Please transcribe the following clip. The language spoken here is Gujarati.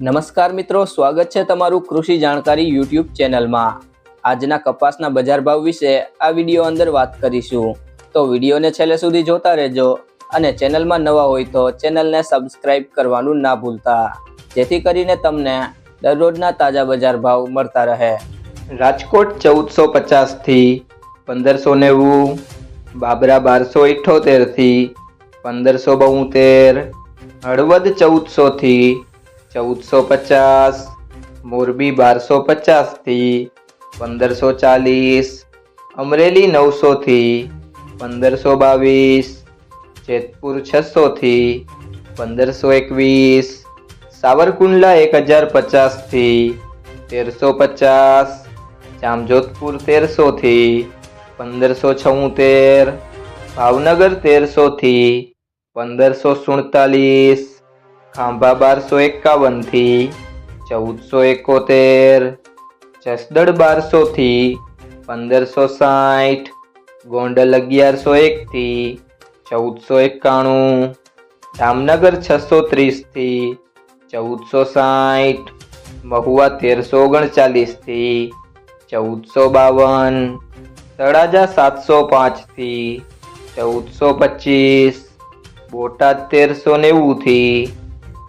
નમસ્કાર મિત્રો, સ્વાગત છે તમારું કૃષિ જાણકારી યુટ્યુબ ચેનલમાં. આજના કપાસના બજાર ભાવ વિશે આ વીડિયો અંદર વાત કરીશું. તો વિડીયોને છેલ્લે સુધી જોતા રહેજો અને ચેનલમાં નવા હોય તો ચેનલને સબસ્ક્રાઇબ કરવાનું ના ભૂલતા. જેથી કરીને તમને દરરોજના તાજા બજાર ભાવ મળતા રહે. રાજકોટ ચૌદસો પચાસથી પંદરસો નેવું, બાબરા બારસો ઇઠ્ઠોતેરથી પંદરસો બોતેર, હળવદ ચૌદસોથી ચૌદસો પચાસ, મોરબી બારસો પચાસથી, પંદરસો ચાલીસ, અમરેલી નવસોથી, પંદરસો બાવીસ, જેતપુર છસોથી, પંદરસો એકવીસ, સાવરકુંડલા એક હજાર પચાસથી, તેરસો પચાસ, જામજોધપુર તેરસોથી, પંદરસો છોતેર, ભાવનગર તેરસોથી, પંદરસો સુડતાલીસ ખાંભા બારસો એકાવનથી, ચૌદસો એકોતેર જસદળ બારસોથી, પંદરસો સાઠ, ગોંડલ અગિયારસો એકથી, ચૌદસો એકાણું જામનગર છસો ત્રીસથી, ચૌદસો સાઠ, મહુવા તેરસો ઓગણચાલીસથી, ચૌદસો બાવન, તળાજા સાતસો પાંચથી, ચૌદસો પચીસ, બોટાદ તેરસો નેવુંથી